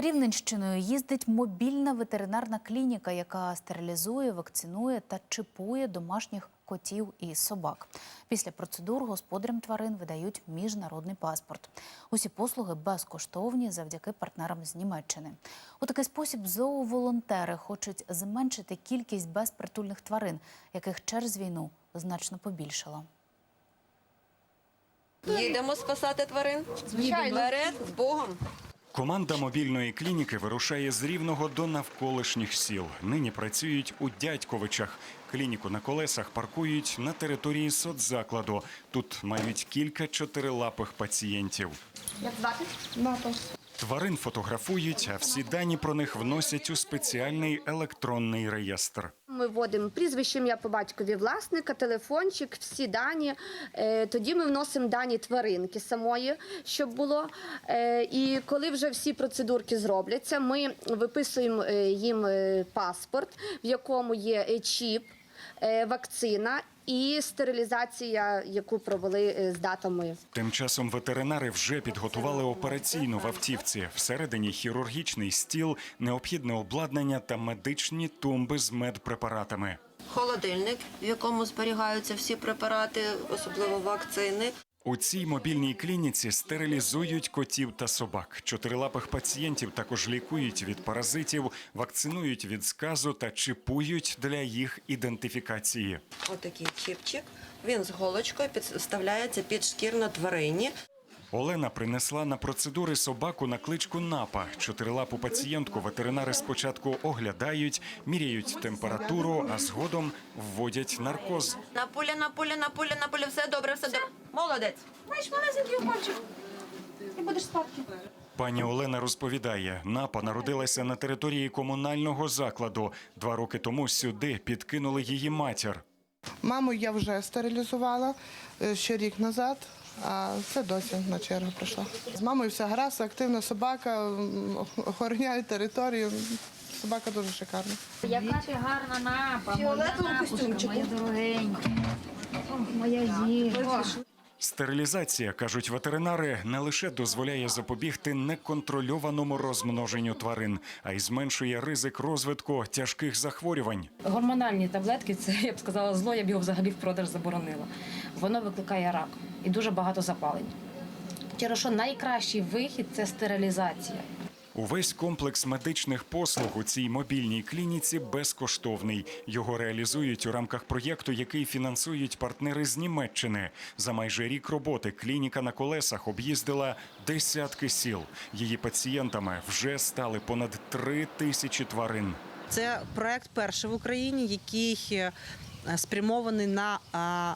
Рівненщиною їздить мобільна ветеринарна клініка, яка стерилізує, вакцинує та чипує домашніх котів і собак. Після процедур господарям тварин видають міжнародний паспорт. Усі послуги безкоштовні завдяки партнерам з Німеччини. У такий спосіб зооволонтери хочуть зменшити кількість безпритульних тварин, яких через війну значно побільшало. Їдемо спасати тварин. Звичайно. Вперед, з Богом. Команда мобільної клініки вирушає з рівного до навколишніх сіл. Нині працюють у дядьковичах. Клініку на колесах паркують на території соцзакладу. Тут мають кілька чотирилапих пацієнтів. Як звати? Тварин фотографують, а всі дані про них вносять у спеціальний електронний реєстр. Ми вводимо прізвище, ім'я по батькові власника, телефончик, всі дані. Е, Тоді ми вносимо дані тваринки самої, щоб було. Е, І коли вже всі процедурки зробляться, ми виписуємо е, їм паспорт, в якому є чіп, вакцина і стерилізація, яку провели е, з датами. Тим часом ветеринари вже підготували операційну в автівці. Всередині хірургічний стіл, необхідне обладнання та медичні тумби з медпрепаратами. Холодильник, в якому зберігаються всі препарати, особливо вакцини. У цій мобільній клініці стерилізують котів та собак. Чотирилапих пацієнтів також лікують від паразитів, вакцинують від сказу та чіпують для їх ідентифікації. Отакий чіпчик. Він з голочкою підставляється під шкір на тварині. Олена принесла на процедури собаку на кличку Напа. Чотирилапу пацієнтку ветеринари спочатку оглядають, міряють температуру, а згодом вводять наркоз. На полі, на полі, на полі, на полі. Все добре, все добре. Молодець. Маєш малесенький укольчик. І будеш спадки. Пані Олена розповідає, напа народилася на території комунального закладу. Два роки тому сюди підкинули її матір. Маму я вже стерилізувала е, ще рік назад, а це досі на чергу прийшла. З мамою все гаразд, активна собака, охороняє територію. Собака дуже шикарна. Яка ти гарна напа, моя напушка, моя дорогенька. Моя зірка. Стерилізація, кажуть ветеринари, не лише дозволяє запобігти неконтрольованому розмноженню тварин, а й зменшує ризик розвитку тяжких захворювань. Гормональні таблетки це я б сказала зло, я б його взагалі в продаж заборонила. Воно викликає рак і дуже багато запалень. Через що найкращий вихід це стерилізація. Увесь комплекс медичних послуг у цій мобільній клініці безкоштовний. Його реалізують у рамках проєкту, який фінансують партнери з Німеччини. За майже рік роботи клініка на колесах об'їздила десятки сіл. Її пацієнтами вже стали понад три тисячі тварин. Це проект перший в Україні, який е, спрямований на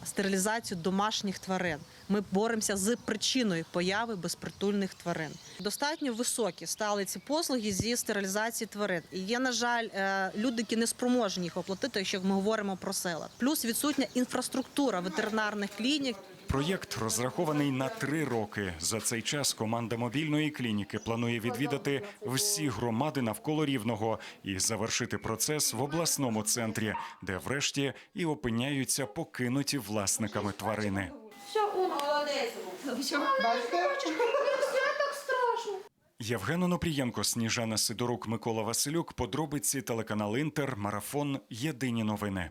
стерилізацію домашніх тварин. Ми боремося з причиною появи безпритульних тварин. Достатньо високі стали ці послуги зі стерилізації тварин. І є, на жаль, е, люди, які не спроможні їх оплатити, якщо ми говоримо про села. Плюс відсутня інфраструктура ветеринарних клінік. Проєкт розрахований на три роки. За цей час команда мобільної клініки планує відвідати всі громади навколо рівного і завершити процес в обласному центрі, де врешті і опиняються покинуті власниками тварини. Євген Онопрієнко, Сніжана Сидорук, Микола Василюк. Подробиці телеканал Інтер. Марафон. Єдині новини.